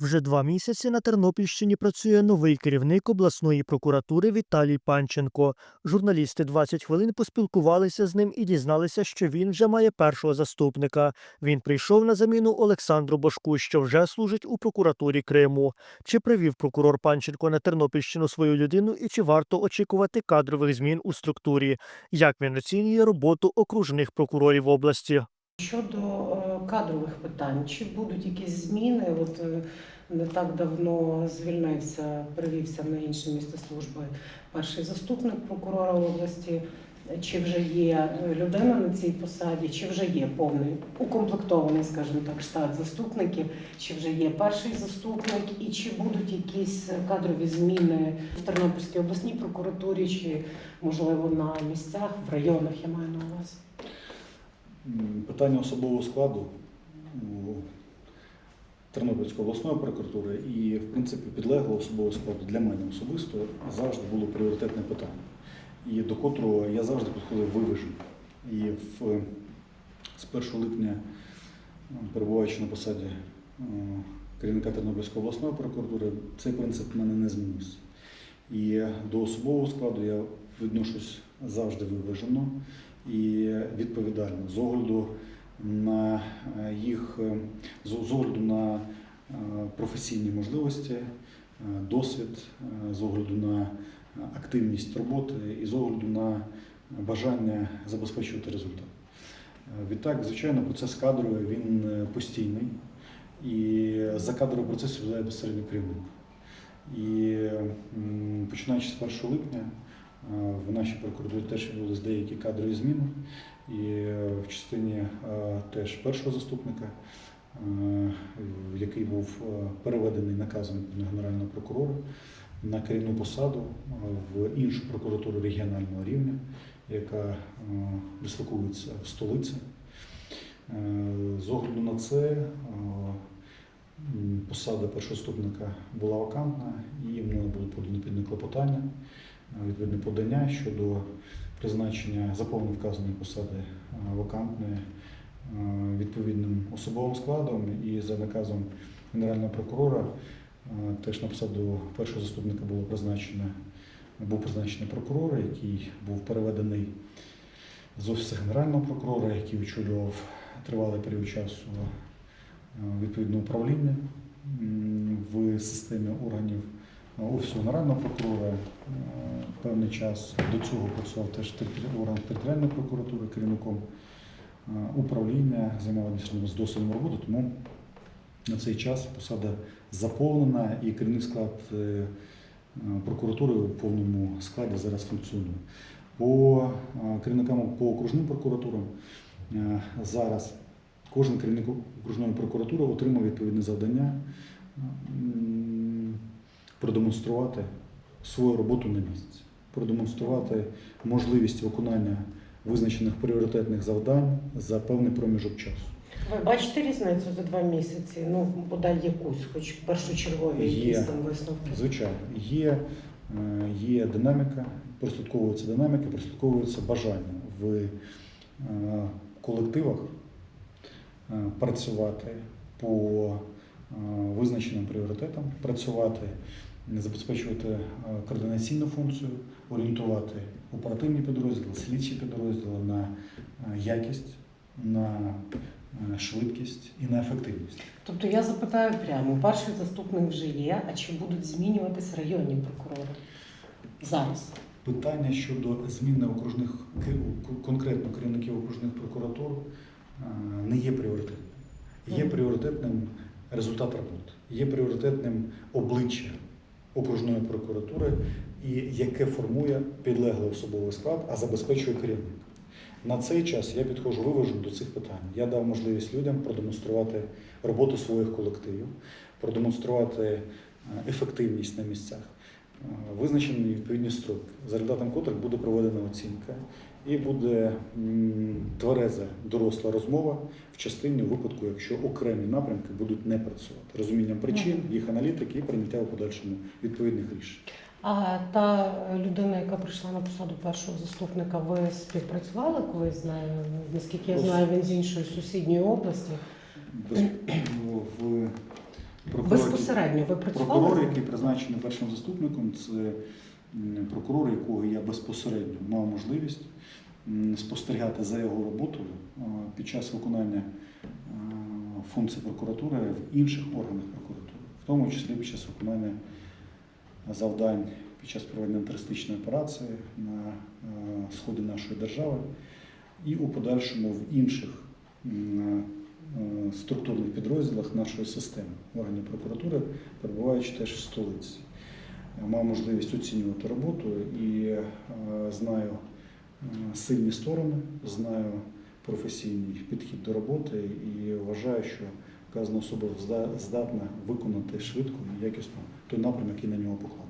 Вже два місяці на Тернопільщині працює новий керівник обласної прокуратури Віталій Панченко. Журналісти 20 хвилин поспілкувалися з ним і дізналися, що він вже має першого заступника. Він прийшов на заміну Олександру Бошку, що вже служить у прокуратурі Криму. Чи привів прокурор Панченко на Тернопільщину свою людину і чи варто очікувати кадрових змін у структурі? Як він оцінює роботу окружних прокурорів області? Щодо е, кадрових питань, чи будуть якісь зміни? От е, не так давно звільнився, перевівся на інше місце служби перший заступник прокурора області. Чи вже є е, людина на цій посаді, чи вже є повний укомплектований, скажімо так, штат заступників, чи вже є перший заступник, і чи будуть якісь кадрові зміни в Тернопільській обласній прокуратурі, чи можливо на місцях, в районах я маю на увазі? Питання особового складу Тернопільської обласної прокуратури і, в принципі, підлеглого особового складу для мене особисто завжди було пріоритетне питання, і до котрого я завжди підходив виважено. І в, з 1 липня, перебуваючи на посаді керівника Тернопільської обласної прокуратури, цей принцип в мене не змінився. І до особового складу я відношусь завжди виважено і відповідально з огляду на е, їх е, з огляду на е, професійні можливості, досвід, з огляду на активність роботи і з огляду на бажання забезпечувати результат. Відтак, звичайно, процес кадровий він постійний і за кадровий процес відповідає безпосередньо керівник. І починаючи з 1 липня в нашій прокуратурі теж відбулись деякі кадрові зміни. І е, в частині е, теж першого заступника, е, який був е, переведений наказом Генерального прокурора на керівну посаду е, в іншу прокуратуру регіонального рівня, яка е, дислокується в столиці. Е, З огляду на це е, посада першого заступника була вакантна, і мною було подано клопотання, е, відповідне подання щодо призначення заповнення вказаної посади е, вакантної е, відповідним особовим складом і за наказом Генерального прокурора е, теж на посаду першого заступника було призначено, був призначений прокурор, який був переведений з офісу Генерального прокурора, який очолював тривалий період часу відповідне управління в системі органів Офісу Генерального прокурора е, певний час до цього працював теж в органах територіальної прокуратури керівником е, управління, займав адміністративно з досвідом роботи, тому на цей час посада заповнена і керівний склад е, прокуратури в повному складі зараз функціонує. По керівникам по окружним прокуратурам зараз кожен керівник окружної прокуратури отримав відповідне завдання продемонструвати свою роботу на місці, продемонструвати можливість виконання визначених пріоритетних завдань за певний проміжок часу. Ви бачите різницю за два місяці? Ну, бодай якусь, хоч першочергові Є. якісь там висновки. Звичайно, є, е, є динаміка, прослідковується динаміка, прослідковується бажання в е, колективах е, працювати по визначеним пріоритетам, працювати, забезпечувати е, координаційну функцію, орієнтувати оперативні підрозділи, слідчі підрозділи на е, якість, на е, швидкість і на ефективність. Тобто я запитаю прямо, перший заступник вже є, а чи будуть змінюватись районні прокурори зараз? Питання щодо зміни окружних конкретно керівників окружних прокуратур не є пріоритетним. Є пріоритетним результат роботи, є пріоритетним обличчя окружної прокуратури, і яке формує підлеглий особовий склад, а забезпечує керівник. На цей час я підходжу виважено до цих питань. Я дав можливість людям продемонструвати роботу своїх колективів, продемонструвати е, ефективність на місцях. Визначені відповідні строки, за результатом котрих буде проведена оцінка і буде твереза доросла розмова в частині випадку, якщо окремі напрямки будуть не працювати, розумінням причин, їх аналітики і прийняття у подальшому відповідних рішень. А та людина, яка прийшла на посаду першого заступника, ви співпрацювали колись з нею? Наскільки я знаю, він з іншої сусідньої області. В прокуратурі Безпосередньо ви працювали? Прокурор, який призначений першим заступником, це прокурор, якого я безпосередньо мав можливість спостерігати за його роботою під час виконання функцій прокуратури в інших органах прокуратури, в тому числі під час виконання завдань під час проведення антитерористичної операції на а, сході нашої держави і у подальшому в інших е, структурних підрозділах нашої системи органів прокуратури, перебуваючи теж в столиці. Мав можливість оцінювати роботу і е, знаю е, сильні сторони, знаю професійний підхід до роботи і вважаю, що вказана особа здатна виконати швидко і якісно той напрям, який на нього покладений.